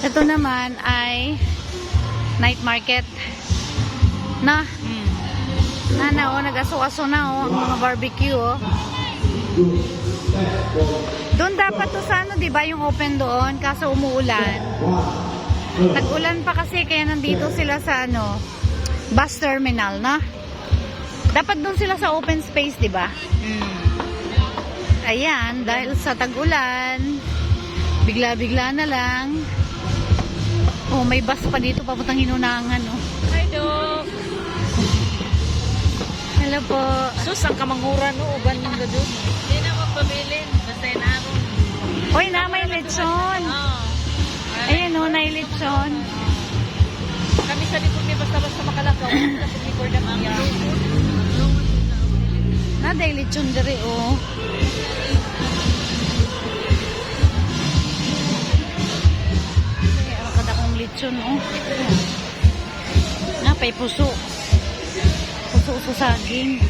Ito naman ay night market. Na, Hmm. na na oh, nag-aso-aso na oh, ang mga barbecue oh. Doon dapat to sa ano, 'di ba, yung open doon kaso umuulan. Tag-ulan pa kasi kaya nandito sila sa ano, bus terminal na. Dapat doon sila sa open space, 'di ba? Hmm. Ayan, dahil sa tag-ulan, bigla-bigla na lang. Oh, may bus pa dito papuntang Hinunangan, oh. Hi, Dok. Hello po. Sus, ang kamanguran no, uban ng gadun. Hindi na magpabilin. Basta yun aron. Hoy, na may lechon. Oo. Ayan, oh, na lechon. Kami sa likod may basta-basta makalakaw. Sa likod ng iya. Na day lechon dere, oh. Lechon, oh. Napay puso. Puso sa saging.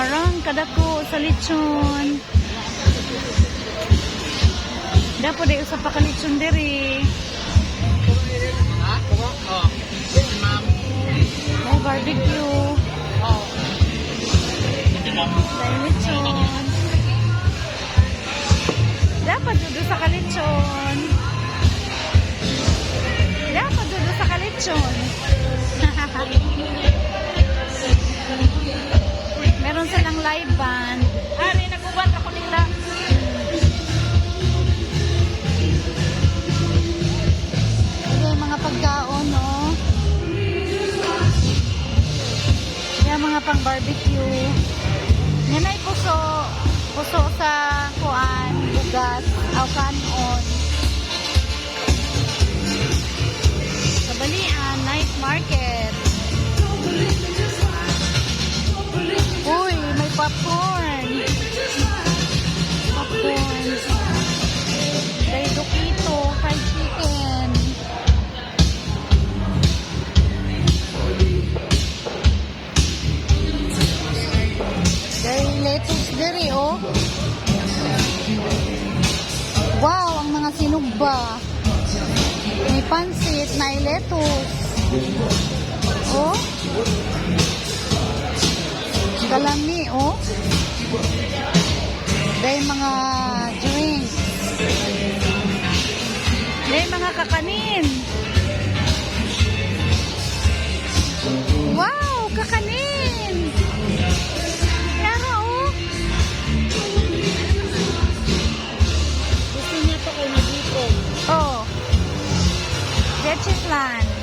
Arang kada ko sa lechon. Dapo day usa pa ka popcorn. Popcorn. Dahil dukito, fried chicken. Dahil lettuce diri, oh. Wow, ang mga sinugba. May pansit, may lettuce. Oh. Kalami, oh. Dahil mga drinks. Dahil mga kakanin. Wow, kakanin. Yara, oh. Gusto niya to kay Nagipon. Oh. Jetchitlan. Ala,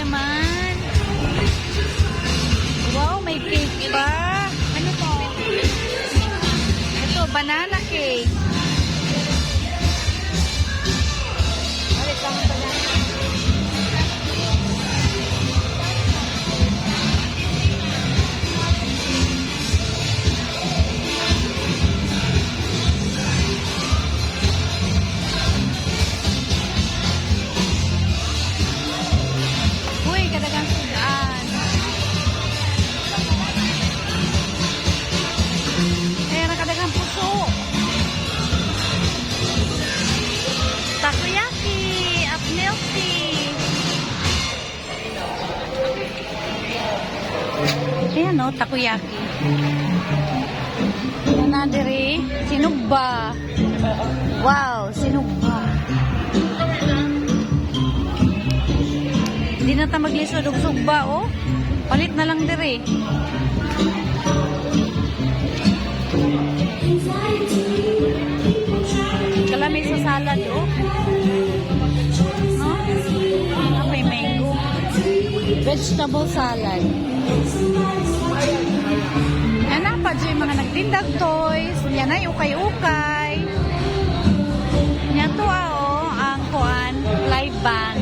naman. Wow, may cake pa. Ayan o, takoyaki. Ayan na diri, sinugba. Wow, sinugba. Hindi na ta maglisod og sugba, oh. Palit na lang dire. Kalamay sa salad, oh. No? May mango? Vegetable salad. Yan na pa dyan mga nagtindag toys. Yan ay ukay-ukay. Yan to ah, oh, ang kuan, live band.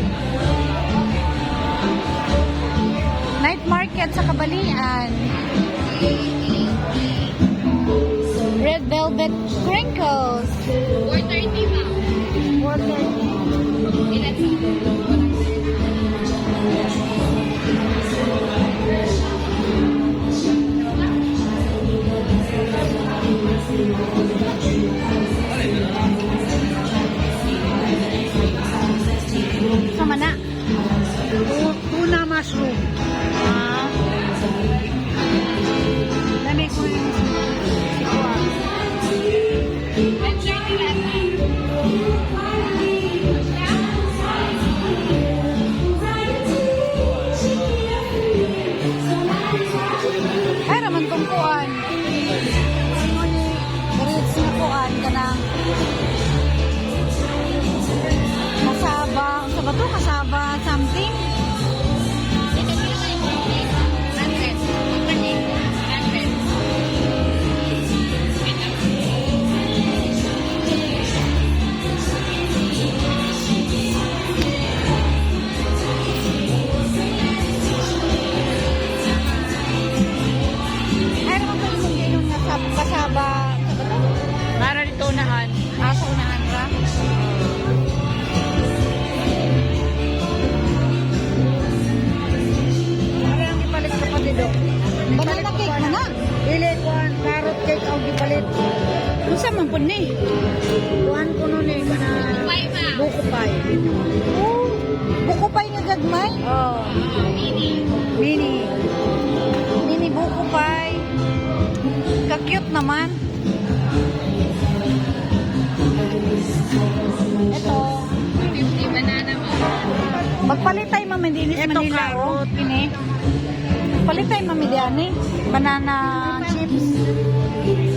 Night market sa Kabalian. Po ni? Kuan nun eh kana buko pie. Oh, buko pay nga gagmay. Oh. Mini. Mini buko pay. Ka-cute naman. Ito. banana mo. Magpalit tayo mami dinis Ito, Manila. carrot. Oh, Pini. Palit tayo mami diani. Banana chips.